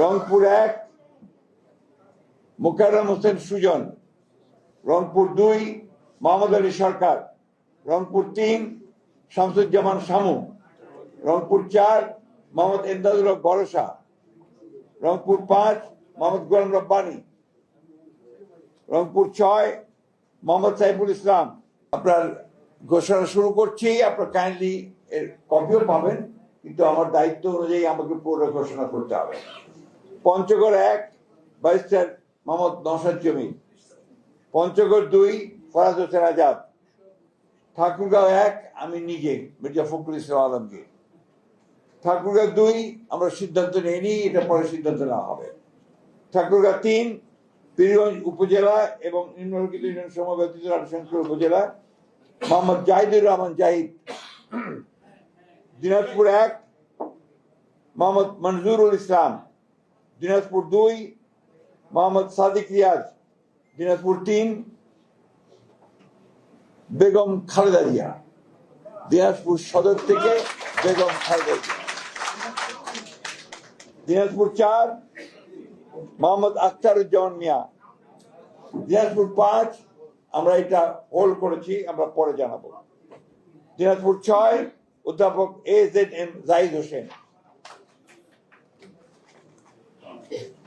রংপুর এক, মোকাররম হোসেন সুজন। রংপুর দুই, মোহাম্মদ আলী সরকার। রংপুর তিন, শামসুজ্জামান শামু। রংপুর চার, মোহাম্মদ এমদাদুল ভরসা। রংপুর পাঁচ, মোহাম্মদ গোলাম রব্বানি। রংপুর ছয়, মোহাম্মদ সাইফুল ইসলাম। আপনার ঘোষণা শুরু করছি, আপনার কাইন্ডলি এর কপিও পাবেন, কিন্তু আমার দায়িত্ব অনুযায়ী আমাকে পুরো ঘোষণা করতে হবে। পঞ্চগড় এক, ব্যারিস্টার মোহাম্মদ নসাদ জমিন। পঞ্চগড় দুই, ফরাজ হোসেন আজাদ। ঠাকুরগাঁও এক আমি নিজে, মির্জা ফখরুল ইসলাম আলমগীর। ঠাকুরগাঁও দুই, আমরা সিদ্ধান্ত নিইনি এটা পরে সিদ্ধান্ত নেওয়া হবে। ঠাকুরগাঁও তিন পীরগঞ্জ উপজেলা এবং নিম্নলিখিত ইউনিয়ন সময় ব্যতীত রাজশাহী উপজেলা, মোহাম্মদ জাহিদুর রহমান জাহিদ। দিনাজপুর এক, মোহাম্মদ মনজুরুল ইসলাম। দিনাজপুর দুই, মোহাম্মদ সাদিক রিয়াজ, দিনাজপুর তিন, বেগম খালেদা জিয়া। দিনাজপুর সদর থেকে বেগম খালেদা জিয়া। দিনাজপুর চার, মোহাম্মদ আখতারুজ্জামান মিয়া। দিনাজপুর পাঁচ, আমরা এটা হোল্ড করেছি, আমরা পরে জানাব। দিনাজপুর ছয়, অধ্যাপক A Z M Zahid Hossain.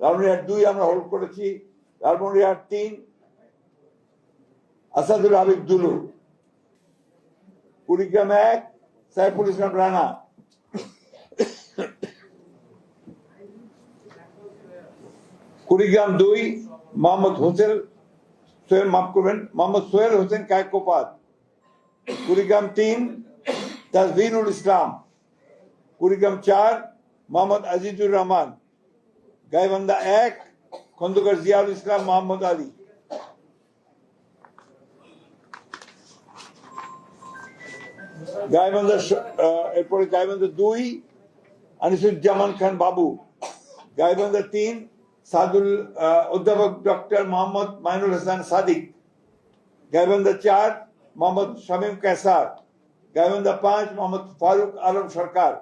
Lalmonirhat দুই আমরা হোল্ড করেছি লালমনিরহাট তিন, আসাদুল হাবিব দুলু। কুড়িগ্রাম এক, সাইফুল ইসলাম রানা। কুড়িগ্রাম দুই, মোহাম্মদ হোসেন সোহেল, মাফ করবেন, মোহাম্মদ সোহেল হোসেন কায়কোপাত কুড়িগ্রাম তিন তাজভিরুল ইসলাম। কুড়িগ্রাম চার, মোহাম্মদ আজিজুর রহমান। গাইবান্ধা এক, খন্দকার জিয়াউল ইসলাম মোহাম্মদ আলী। গাইবান্ধা এরপরে গাইবান্ধা দুই, আনিসুজ্জামান খান বাবু। গাইবান্ধা তিন, সাদুল অধ্যাপক ডক্টর মোহাম্মদ মাইনুল হাসান সাদিক। গাইবান্ধা চার, মোহাম্মদ শামীম কেসার। গাইবান্ধা পাঁচ, মোহাম্মদ ফারুক আলম সরকার।